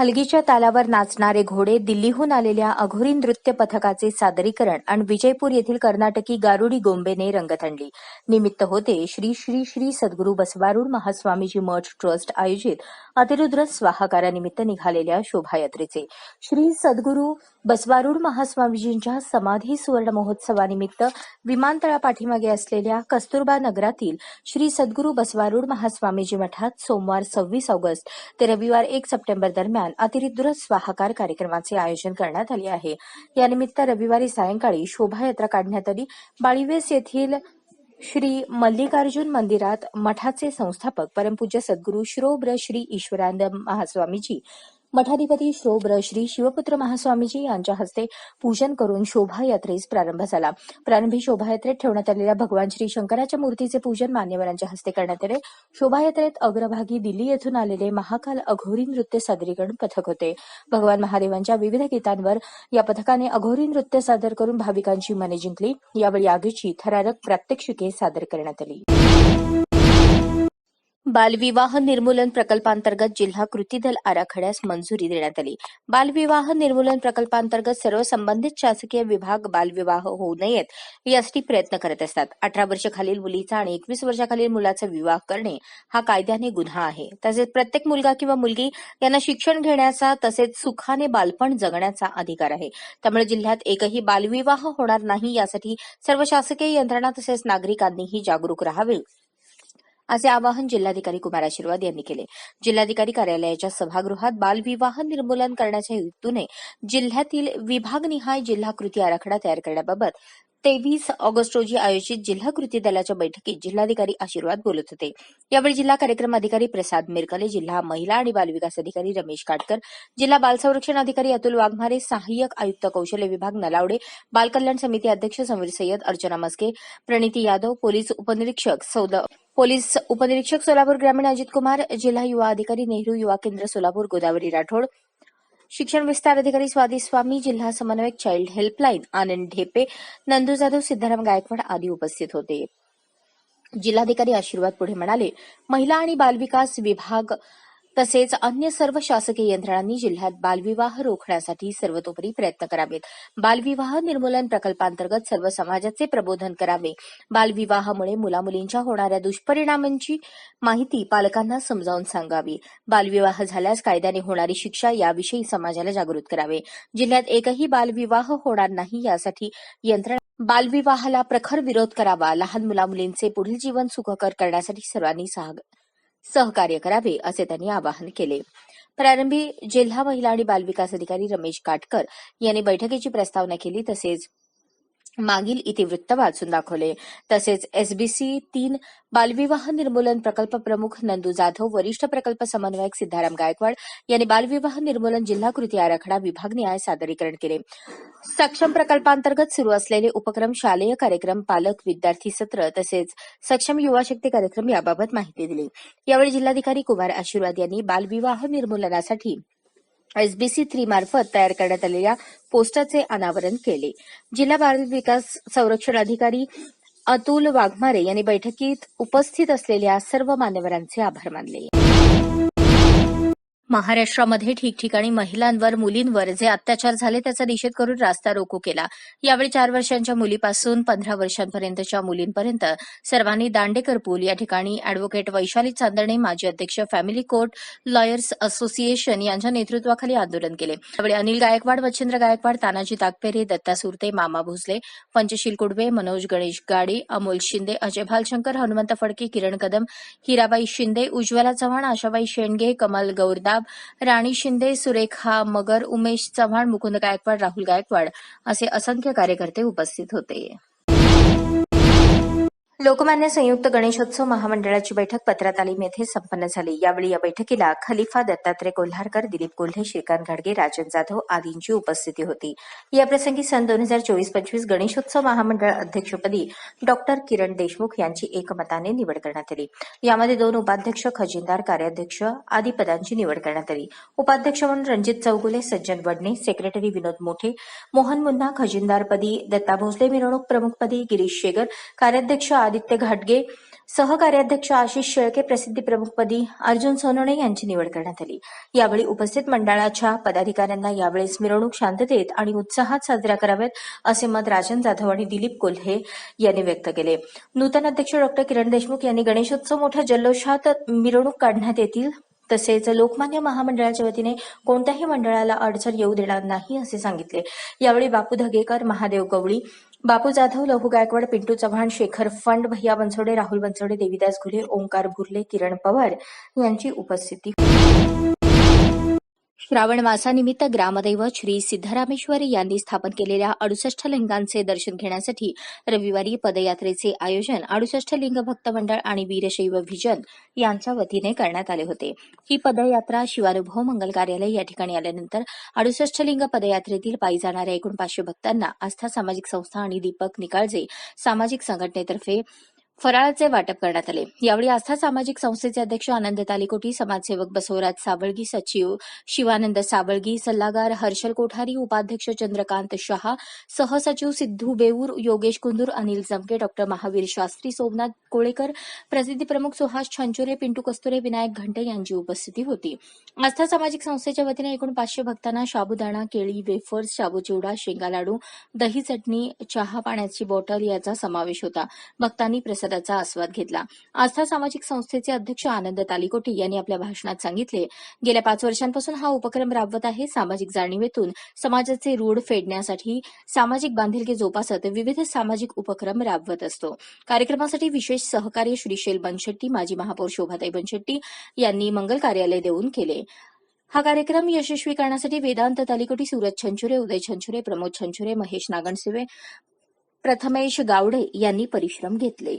हलगीच्या तालावर नाचणारे घोडे दिल्लीहून आलेल्या अघोरी नृत्य पथकाचे सादरीकरण आणि विजयपूर येथील कर्नाटकी गारुडी गोंबेने रंगत आणली निमित्त होते श्री श्री श्री सद्गुरू बसवारूढ महास्वामीजी मठ ट्रस्ट आयोजित अतिरुद्र स्वाहाकारानिमित्त निघालेल्या शोभायात्रेचे. श्री सद्गुरू बसवारूढ महास्वामीजींच्या समाधी सुवर्ण महोत्सवानिमित्त विमानतळा पाठीमागे असलेल्या कस्तुरबा नगरातील श्री सद्गुरू बसवारूढ महास्वामीजी मठात सोमवार सव्वीस ऑगस्ट ते रविवार एक सप्टेंबर दरम्यान अतिरिक्त स्वाहाकार कार्यक्रमाचे आयोजन करण्यात आले आहे. यानिमित्त रविवारी सायंकाळी शोभायात्रा काढण्यात आली बाळीवेस येथील श्री मल्लिकार्जुन मंदिरात मठाचे संस्थापक परमपूज्य सद्गुरू श्रोब्र श्री ईश्वरानंद महास्वामीजी मठाधिपती श्रोब्र श्री शिवपुत्र महास्वामीजी यांच्या हस्ते पूजन करून शोभायात्रेस प्रारंभ झाला. प्रारंभी शोभायात्रेत ठेवण्यात आलेल्या भगवान श्री शंकराच्या मूर्तीचे पूजन मान्यवरांच्या हस्ते करण्यात आले. शोभायात्रेत अग्रभागी दिल्ली येथून आलेले महाकाल अघोरी नृत्य सादरीकरण पथक होते. भगवान महादेवांच्या विविध गीतांवर या पथकाने अघोरी नृत्य सादर करून भाविकांची मने जिंकली. यावेळी आगीची थरारक प्रात्यक्षिके सादर करण्यात आली. बालविवाह निर्मूलन प्रकल्पांतर्गत जिल्हा कृती दल आराखड्यास मंजुरी देण्यात आली. बालविवाह निर्मूलन प्रकल्पांतर्गत सर्व संबंधित शासकीय विभाग बालविवाह होऊ नयेत यासाठी प्रयत्न करत असतात. अठरा वर्ष खालील मुलीचा आणि एकवीस वर्षाखालील मुलाचा विवाह करणे हा कायद्याने गुन्हा आहे. तसेच प्रत्येक मुलगा किंवा मुलगी यांना शिक्षण घेण्याचा तसेच सुखाने बालपण जगण्याचा अधिकार आहे. त्यामुळे जिल्ह्यात एकही बालविवाह होणार नाही यासाठी सर्व शासकीय यंत्रणा तसेच नागरिकांनीही जागरूक राहावे. असे आवाहन जिल्हाधिकारी कुमार आशीर्वाद यांनी केले. जिल्हाधिकारी कार्यालयाच्या सभागृहात बालविवाह निर्मूलन करण्याच्या हेतूने जिल्ह्यातील विभागनिहाय जिल्हा कृती आराखडा तयार करण्याबाबत तेवीस ऑगस्ट रोजी आयोजित जिल्हा कृती दलाच्या बैठकीत जिल्हाधिकारी आशीर्वाद बोलत होते. यावेळी जिल्हा कार्यक्रम अधिकारी प्रसाद मिरकले जिल्हा महिला आणि बालविकास अधिकारी रमेश काटकर जिल्हा बाल संरक्षण अधिकारी अतुल वाघमारे सहाय्यक आयुक्त कौशल्य विभाग नलावडे बाल कल्याण समिती अध्यक्ष समीर सय्यद अर्चना मस्के प्रणिती यादव पोलीस उपनिरीक्षक सौद पोलीस उपनिरीक्षक सोलापूर ग्रामीण अजित कुमार जिल्हा युवा अधिकारी नेहरू युवा केंद्र सोलापूर गोदावरी राठोड शिक्षण विस्तार अधिकारी स्वादी स्वामी जिल्हा समन्वयक चाइल्ड हेल्पलाईन आनंद ढेपे नंदू जाधव सिद्धाराम गायकवाड आदी उपस्थित होते. जिल्हाधिकारी आशीर्वाद पुढे म्हणाले महिला आणि बालविकास विभाग तसेच अन्य सर्व शासकीय यंत्रणांनी जिल्ह्यात बालविवाह रोखण्यासाठी सर्वतोपरी प्रयत्न करावेत. बालविवाह निर्मूलन प्रकल्पांतर्गत सर्व समाजाचे प्रबोधन करावे. बालविवाहामुळे मुलामुलींच्या होणाऱ्या दुष्परिणामांची माहिती पालकांना समजावून सांगावी. बालविवाह झाल्यास कायद्याने होणारी शिक्षा याविषयी समाजाला जागृत करावे. जिल्ह्यात एकही बालविवाह होणार नाही यासाठी यंत्रणा बालविवाहाला प्रखर विरोध करावा. लहान मुलामुलींचे पुढील जीवन सुखकर करण्यासाठी सर्वांनी सहकार्य करावे असे त्यांनी आवाहन केले. प्रारंभी जिल्हा महिला आणि बालविकास अधिकारी रमेश काटकर यांनी बैठकीची प्रस्तावना केली तसेच मागील इतिवृत्त वाचून दाखवले. तसेच एसबीसी तीन बालविवाह निर्मूलन प्रकल्प प्रमुख नंदू जाधव वरिष्ठ प्रकल्प समन्वयक सिद्धाराम गायकवाड यांनी बालविवाह निर्मूलन जिल्हा कृती आराखडा विभाग न्याय सादरीकरण केले. सक्षम प्रकल्पांतर्गत सुरू असलेले उपक्रम शालेय कार्यक्रम पालक विद्यार्थी सत्र तसेच सक्षम युवा शक्ती कार्यक्रम याबाबत माहिती दिली. यावेळी जिल्हाधिकारी कुमार आशीर्वाद यांनी बालविवाह निर्मूलनासाठी एसबीसी थ्री मार्फत तयार करण्यात आलेल्या पोस्टरचे अनावरण केले. जिल्हा बाल विकास संरक्षण अधिकारी अतुल वाघमारे यांनी बैठकीत उपस्थित असलेल्या सर्व मान्यवरांचे आभार मानले. महाराष्ट्रामध्ये ठिकठिकाणी महिलांवर मुलींवर जे अत्याचार झाले त्याचा निषेध करून रास्ता रोको केला. यावेळी चार वर्षांच्या मुलीपासून पंधरा वर्षांपर्यंतच्या मुलींपर्यंत सर्वांनी दांडेकर पूल या ठिकाणी अॅडव्होकेट वैशाली चांदणे माजी अध्यक्ष फॅमिली कोर्ट लॉयर्स असोसिएशन यांच्या नेतृत्वाखाली आंदोलन केले. यावेळी अनिल गायकवाड मच्छिंद्र गायकवाड तानाजी ताकपेरे दत्ता सुरते मामा भोसले पंचशील कुडवे मनोज गणेश गाडे अमोल शिंदे अजय भालशंकर हनुमंत फडके किरण कदम हिराबाई शिंदे उज्ज्वला चव्हाण आशाबाई शेंडगे कमल गौरदाब राणी शिंदे सुरेखा मगर उमेश चव्हाण मुकुंद गायकवाड राहुल गायकवाड असे असंख्य कार्यकर्ते उपस्थित होते. लोकमान्य संयुक्त गणेशोत्सव महामंडळाची बैठक पत्रातालीम येथे संपन्न झाली. यावेळी या बैठकीला खलिफा दत्तात्रय कोल्हारकर दिलीप कोल्हे श्रीकांत घाडगे राजन जाधव आदींची उपस्थिती होती. याप्रसंगी सन दोन हजार चोवीस पंचवीस गणेशोत्सव महामंडळ अध्यक्षपदी डॉक्टर किरण देशमुख यांची एकमताने निवड करण्यात आली. यामध्ये दोन उपाध्यक्ष खजिनदार कार्याध्यक्ष आदी पदांची निवड करण्यात आली. उपाध्यक्ष म्हणून रणजित चौगुले सज्जन वडणे सेक्रेटरी विनोद मोठे मोहन मुन्ना खजिनदारपदी दत्ता भोसले मिरवणूक प्रमुखपदी गिरीश शेगर कार्याध्यक्ष आदित्य घाटगे सहकार्याध्यक्ष आशिष शेळके प्रसिद्धी प्रमुखपदी अर्जुन सोनवणे यांची निवड करण्यात आली. यावेळी उपस्थित मंडळाच्या पदाधिकाऱ्यांना यावेळेस मिरवणूक शांततेत आणि उत्साहात साजऱ्या कराव्यात असे मत राजन जाधव आणि दिलीप कोल्हे यांनी व्यक्त केले. नूतन अध्यक्ष डॉक्टर किरण देशमुख यांनी गणेशोत्सव मोठ्या जल्लोषात मिरवणूक काढण्यात येतील तसेच लोकमान्य महामंडळाच्या वतीने कोणत्याही मंडळाला अडचण येऊ देणार नाही असे सांगितले. यावेळी बापू धगेकर महादेव गवळी बापू जाधव लहू गायकवाड पिंटू चव्हाण शेखर फंड भैया बनसोडे राहुल बनसोडे देवीदास घुले ओंकार भुर्ले किरण पवार यांची उपस्थिती. श्रावण मासानिमित्त ग्रामदैव श्री सिद्धरामेश्वर यांनी स्थापन केलेल्या अडुसष्ट लिंगांचे दर्शन घेण्यासाठी रविवारी पदयात्रेचे आयोजन अडुसष्ट लिंग भक्त मंडळ आणि वीरशैव व्हिजन यांच्या वतीने करण्यात आले होते. ही पदयात्रा शिवानुभव मंगल कार्यालय या ठिकाणी आल्यानंतर अडुसष्ट लिंग पदयात्रेतील पायी जाणाऱ्या एकूण पाचशे भक्तांना आस्था सामाजिक संस्था आणि दीपक निकाळजे सामाजिक संघटनेतर्फे फराळाचे वाटप करण्यात आले. यावेळी आस्था सामाजिक संस्थेचे अध्यक्ष आनंद तालिकोटी समाजसेवक बसवराज सावळगी सचिव शिवानंद सावळगी सल्लागार हर्षल कोठारी उपाध्यक्ष चंद्रकांत शहा सहसचिव सिद्धू बेऊर योगेश कुंदूर अनिल जमके डॉक्टर महावीर शास्त्री सोमनाथ कोळेकर प्रसिद्धी प्रमुख सुहास छंचुरे पिंटू कस्तुरे विनायक घंटे यांची उपस्थिती होती. आस्था सामाजिक संस्थेच्या वतीने एकूण पाचशे भक्तांना शाबुदाणा केळी वेफर्स शाबू चिवडा शेंगा लाडू दही चटणी चहा पाण्याची बॉटल याचा समावेश होता. भक्तांनी त्याचा आस्वाद घेतला. आस्था सामाजिक संस्थेचे अध्यक्ष आनंद तालिकोटी यांनी आपल्या भाषणात सांगितले गेल्या पाच वर्षांपासून हा उपक्रम राबवत आहे सामाजिक जाणीवेतून. समाजाचे रूढ फेडण्यासाठी सामाजिक बांधिलकी जोपासत विविध सामाजिक उपक्रम राबवत असतो. कार्यक्रमासाठी विशेष सहकार्य श्रीशैल बनशेट्टी माजी महापौर शोभाताई बनशेट्टी यांनी मंगल कार्यालय देऊन केले. हा कार्यक्रम यशस्वी करण्यासाठी वेदांत तालिकोटी सूरज छंचुरे उदय छंचुरे प्रमोद छंचुरे महेश नागणसिवे प्रथमेश गावडे यांनी परिश्रम घेतले.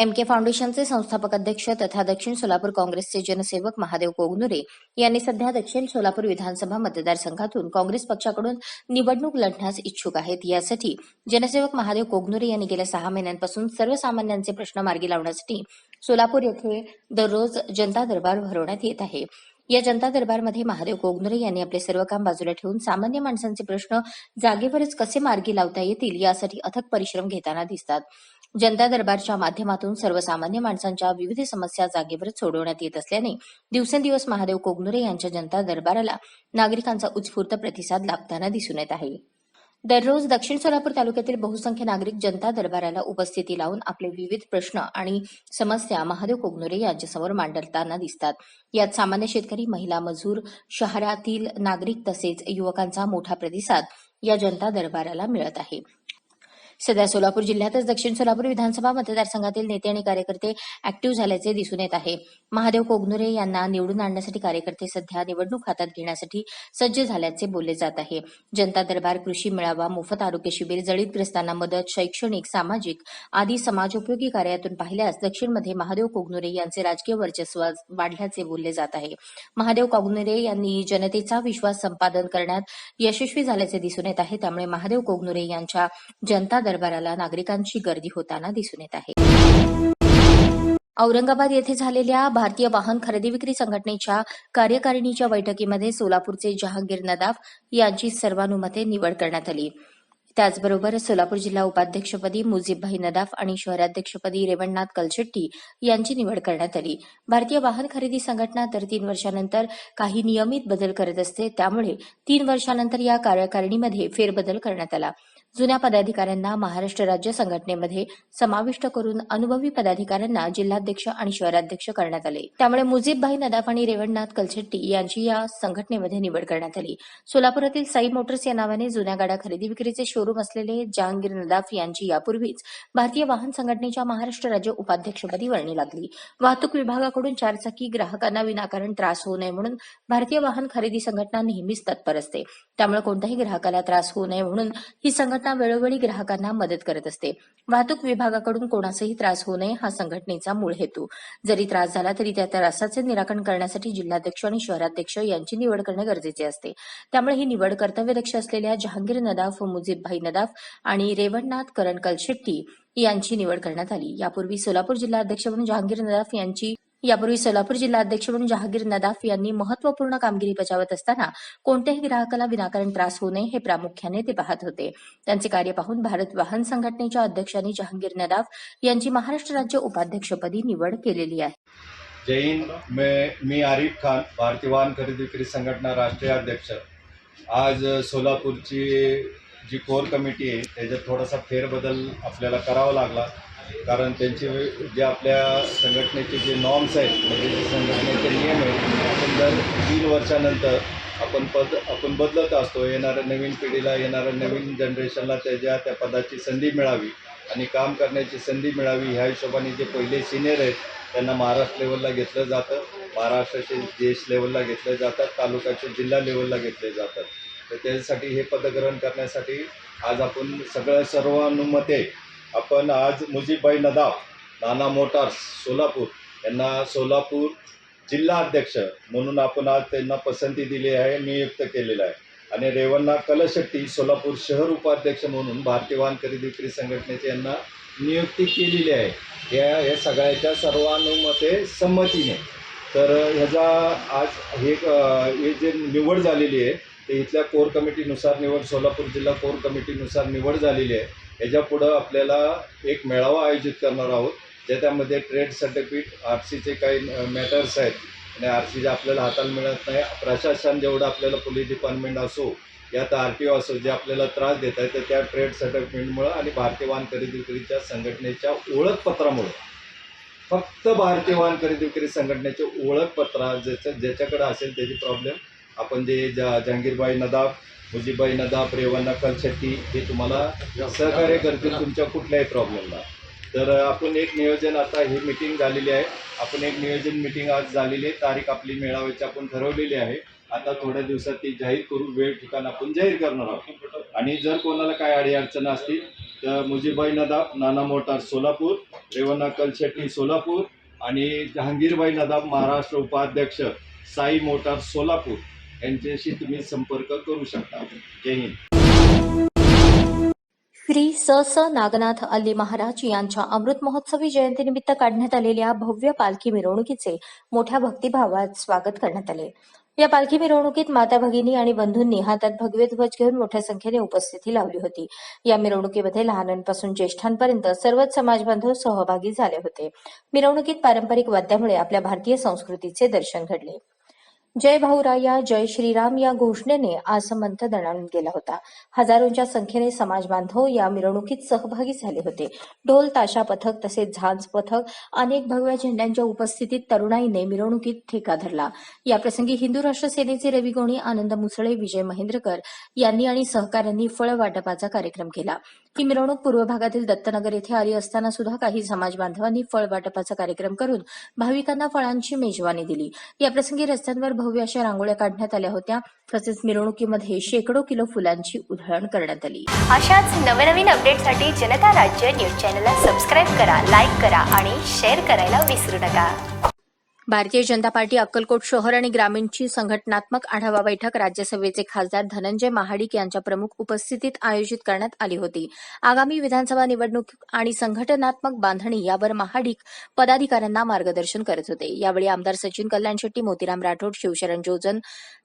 एम के फाउंडेशनचे संस्थापक अध्यक्ष तथा दक्षिण सोलापूर काँग्रेसचे जनसेवक महादेव कोगनुरे यांनी सध्या दक्षिण सोलापूर विधानसभा मतदारसंघातून काँग्रेस पक्षाकडून निवडणूक लढण्यास इच्छुक आहेत. यासाठी जनसेवक महादेव कोगनुरे यांनी गेल्या सहा महिन्यांपासून सर्वसामान्यांचे प्रश्न मार्गी लावण्यासाठी सोलापूर येथे दररोज जनता दरबार भरवण्यात येत आहे. या जनता दरबारमध्ये महादेव कोगनुरे यांनी आपले सर्व काम बाजूला ठेवून सामान्य माणसांचे प्रश्न जागेवरच कसे मार्गी लावता येतील यासाठी अथक परिश्रम घेताना दिसतात. जनता दरबारच्या माध्यमातून सर्वसामान्य माणसांच्या विविध समस्या जागेवरच सोडवण्यात येत असल्याने दिवसेंदिवस महादेव कोगनुरे यांच्या जनता दरबाराला नागरिकांचा उत्स्फूर्त प्रतिसाद लाभताना दिसून येत आहे. दररोज दक्षिण सोलापूर तालुक्यातील बहुसंख्य नागरिक जनता दरबाराला उपस्थिती लावून आपले विविध प्रश्न आणि समस्या महादेव कोगनोरे यांच्यासमोर मांडताना दिसतात. यात सामान्य शेतकरी महिला मजूर शहरातील नागरिक तसेच युवकांचा मोठा प्रतिसाद या जनता दरबाराला मिळत आहे. सध्या सोलापूर जिल्ह्यातच दक्षिण सोलापूर विधानसभा मतदारसंघातील नेते आणि कार्यकर्ते ऍक्टिव्ह झाल्याचे दिसून येत आहे. महादेव कोगनुरे यांना निवडून आणण्यासाठी कार्यकर्ते सध्या निवडणूक हातात घेण्यासाठी सज्ज झाल्याचे बोलले जात आहे. जनता दरबार कृषी मेळावा मोफत आरोग्य शिबिर जळीतग्रस्तांना मदत शैक्षणिक सामाजिक आदी समाजोपयोगी कार्यातून पाहिल्यास दक्षिणमध्ये महादेव कोगनुरे यांचे राजकीय वर्चस्व वाढल्याचे बोलले जात आहे. महादेव कोगनुरे यांनी जनतेचा विश्वास संपादन करण्यात यशस्वी झाल्याचे दिसून येत आहे. त्यामुळे महादेव कोगनुरे यांच्या जनता दरबाराला नागरिकांची गर्दी होताना दिसून येत आहे. औरंगाबाद येथे झालेल्या भारतीय वाहन खरेदी विक्री संघटनेच्या कार्यकारिणीच्या बैठकीमध्ये सोलापूरचे जहांगीर नदाफ यांची सर्वानुमते निवड करण्यात आली. त्याचबरोबर सोलापूर जिल्हा उपाध्यक्षपदी मुजीबभाई नदाफ आणि शहराध्यक्षपदी रेवणनाथ कलचेट्टी यांची निवड करण्यात आली. भारतीय वाहन खरेदी संघटना दर तीन वर्षानंतर काही नियमित बदल करत असते त्यामुळे तीन वर्षानंतर या कार्यकारिणीमध्ये फेरबदल करण्यात आला. जुन्या पदाधिकाऱ्यांना महाराष्ट्र राज्य संघटनेमध्ये समाविष्ट करून अनुभवी पदाधिकाऱ्यांना जिल्हाध्यक्ष आणि शहराध्यक्ष करण्यात आले. त्यामुळे मुजीबभाई नदाफ आणि रेवणनाथ कलशेट्टी यांची या संघटनेमध्ये निवड करण्यात आली. सोलापुरातील साई मोटर्स या नावाने जुन्या गाड्या खरेदी विक्रीचे शोरूम असलेले जहांगीर नदाफ यांची यापूर्वीच भारतीय वाहन संघटनेच्या महाराष्ट्र राज्य उपाध्यक्षपदी वर्णी लागली. वाहतूक विभागाकडून चारचाकी ग्राहकांना विनाकारण त्रास होऊ नये म्हणून भारतीय वाहन खरेदी संघटना नेहमीच तत्पर असते. त्यामुळे कोणत्याही ग्राहकाला त्रास होऊ नये म्हणून ही संघटना वेळोवेळी ग्राहकांना मदत करत असते. वाहतूक विभागाकडून कोणासही त्रास होऊ नये हा संघटनेचा मूळ हेतू. जरी त्रास झाला तरी त्या त्रासाचे निराकरण करण्यासाठी जिल्हाध्यक्ष आणि शहराध्यक्ष यांची निवड करणे गरजेचे असते. त्यामुळे ही निवड कर्तव्यदक्ष असलेल्या जहांगीर नदाफ मुजीबभाई नदाफ आणि रेवणनाथ करणकल शेट्टी यांची निवड करण्यात आली. यापूर्वी सोलापूर जिल्हा अध्यक्ष म्हणून जहांगीर नदाफ यांची यापूर्वी सोलापूर जिल्हा अध्यक्ष म्हणून जहागीर नदाफ यांनी महत्त्वपूर्ण कामगिरी बजावत असताना कोणत्याही ग्राहकाला विनाकारण त्रास होऊ नये हे प्रामुख्याने ते पाहत होते. त्यांचे कार्य पाहून भारत वाहन संघटनेच्या अध्यक्षांनी जहांगीर नदाफ यांची महाराष्ट्र राज्य उपाध्यक्षपदी निवड केलेली आहे. जय हिंद. मैं मी आरिफ खान भारतीय वाहन खरेदी विक्री संघटना राष्ट्रीय अध्यक्ष. आज सोलापूरची जी कोर कमिटी आहे त्याच्यात थोडासा फेरबदल आपल्याला करावा लागला. कारण त्यांचे जे आपल्या संघटनेचे जे नॉर्म्स आहेत म्हणजे जे संघटनेचे नियम आहेत आपण तीन वर्षानंतर आपण पद आपण बदलत असतो. येणाऱ्या नवीन पिढीला येणाऱ्या नवीन जनरेशनला त्याच्या त्या पदाची संधी मिळावी आणि काम करण्याची संधी मिळावी. ह्या हिशोबाने जे पहिले सिनियर आहेत त्यांना महाराष्ट्र लेवलला घेतलं जातं. महाराष्ट्राचे देश लेवलला घेतले जातात. तालुक्याचे जिल्हा लेवलला घेतले जातात. तर त्यासाठी हे पदग्रहण करण्यासाठी आज आपण सगळं सर्वानुमते आपण आज मुजीबाई नदाफ नाना मोटार्स सोलापूर यांना सोलापूर जिल्हा अध्यक्ष म्हणून आपण आज त्यांना पसंती दिली आहे नियुक्त केलेलं आहे. आणि रेवण्णा कलशेट्टी सोलापूर शहर उपाध्यक्ष म्हणून भारतीय वाहन खरेदी विक्री संघटनेचे यांना नियुक्ती केलेली आहे. या या सगळ्याच्या सर्वानुमते संमतीने. तर ह्याचा आज हे हे जे निवड झालेली आहे ते इथल्या कोर कमिटीनुसार निवड सोलापूर जिल्हा कोर कमिटीनुसार निवड झालेली आहे. ह्याच्यापुढं आपल्याला एक मेळावा आयोजित करणार आहोत ज्याच्यामध्ये ट्रेड सर्टिफिकेट आर सीचे काही मॅटर्स आहेत. आणि आर सी जे आपल्याला हाताला मिळत नाही प्रशासन जेवढं आपल्याला पोलीस डिपार्टमेंट असो यात आर टी ओ असो जे आपल्याला त्रास देत आहेत तर त्या ट्रेड सर्टिफिकेटमुळं आणि भारतीय वाहन खरेदी विक्रीच्या संघटनेच्या ओळखपत्रामुळं. फक्त भारतीय वाहन खरेदी विक्री संघटनेचे ओळखपत्र ज्याच्या ज्याच्याकडे असेल त्याची प्रॉब्लेम आपण जे जा जहांगीरबाई नदाफ मुजीबाई नदाफ रेवण्णा कलशेट्टी हे तुम्हाला सहकार्य करतील तुमच्या कुठल्याही प्रॉब्लेमला. तर आपण एक नियोजन आता ही मिटिंग झालेली आहे. आपण एक नियोजन मिटिंग आज झालेली आहे. तारीख आपली मेळाव्याची आपण ठरवलेली आहे. आता थोड्या दिवसात ती जाहीर करू वेळ ठिकाण आपण जाहीर करणार आहोत. आणि जर कोणाला काय अडीअडचण असतील तर मुजीबाई नदाफ नाना मोटार सोलापूर रेवन्ना कलशेट्टी सोलापूर आणि जहांगीरबाई नदाफ महाराष्ट्र उपाध्यक्ष साई मोटार सोलापूर. यांच्याशी तुम्ही संपर्क करू शकता. जय हिंद. श्री स स नागनाथ अल्ली महाराज यांच्या अमृत महोत्सवी जयंतीनिमित्त काढण्यात आलेल्या भव्य पालखी मिरवणुकीचे मोठ्या भक्तिभावात स्वागत करण्यात आले. या पालखी मिरवणुकीत माता भगिनी आणि बंधूंनी हातात भगवे ध्वज घेऊन मोठ्या संख्येने उपस्थिती लावली होती. या मिरवणुकीमध्ये लहानांपासून ज्येष्ठांपर्यंत सर्वच समाजबांधव सहभागी झाले होते. मिरवणुकीत पारंपरिक वाद्यामुळे आपल्या भारतीय संस्कृतीचे दर्शन घडले. जय भाऊराया जय श्रीराम या घोषणेने आज आसमंत दणाणून गेला होता. हजारोंच्या संख्येने समाज बांधव या मिरवणुकीत सहभागी झाले होते. ढोल ताशा पथक तसेच झांज पथक अनेक भगव्या झेंड्यांच्या उपस्थितीत तरुणाईने मिरवणुकीत ठेका धरला. याप्रसंगी हिंदू राष्ट्र सेनेचे रवी गोणी आनंद मुसळे विजय महेंद्रकर यांनी आणि सहकाऱ्यांनी फळ वाटपाचा कार्यक्रम केला. ही मिरवणूक पूर्व भागातील दत्तनगर येथे आली असताना सुद्धा काही समाज बांधवांनी फळ वाटपाचा कार्यक्रम करून भाविकांना फळांची मेजवानी दिली. याप्रसंगी रस्त्यांवर भव्य अशा रांगोळ्या काढण्यात आल्या होत्या. तसेच मिरवणुकीमध्ये शेकडो किलो फुलांची उधळण करण्यात आली. अशाच नवनवीन अपडेटसाठी जनता राज्य न्यूज चॅनलला सबस्क्राईब करा लाईक करा आणि शेअर करायला विसरू नका. भारतीय जनता पार्टी अक्कलकोट शहर आणि ग्रामीणची संघटनात्मक आढावा बैठक राज्यसभेचे खासदार धनंजय महाडिक यांच्या प्रमुख उपस्थितीत आयोजित करण्यात आली होती. आगामी विधानसभा निवडणूक आणि संघटनात्मक बांधणी यावर महाडिक पदाधिकाऱ्यांना मार्गदर्शन करत होते. यावेळी आमदार सचिन कल्याण शेट्टी मोतीराम राठोड शिवशरण जोजन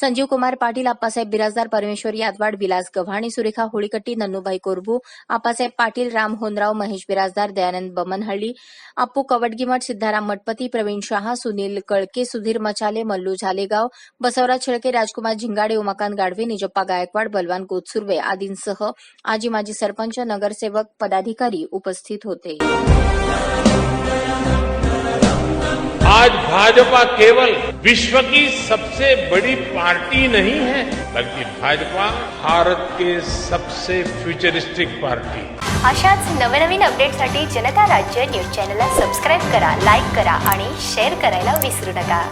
संजीव कुमार पाटील आप्पासाहेब बिराजदार परमेश्वर यादवाड विलास गव्हाणी सुरेखा होळीकट्टी नन्नूभाई कोरबू आप्पासाहेब पाटील राम होनराव महेश बिराजदार दयानंद बमनहळ्ळी अप्पू कवडगीमठ सिद्धाराम मठपती प्रवीण शहा सुनील कळके सुधीर मचाले, मल्लू झालेगाव, बसवराज शेळके राजकुमार झिंगाडे, उमाकांत गाढवे निजप्पा गायकवाड, बलवान गोतसुर्वे आदींसह आजी माजी सरपंच, नगरसेवक, पदाधिकारी उपस्थित होते. आज भाजपा केवल विश्व की सबसे बड़ी पार्टी नहीं है, बल्कि भाजपा भारत के सबसे फ्युचरिस्टिक पार्टी अशाच नवनवीन अपडेटसाठी जनता राज्य न्यूज चॅनलला सबस्क्राईब करा लाईक करा आणि शेअर करायला विसरू नका.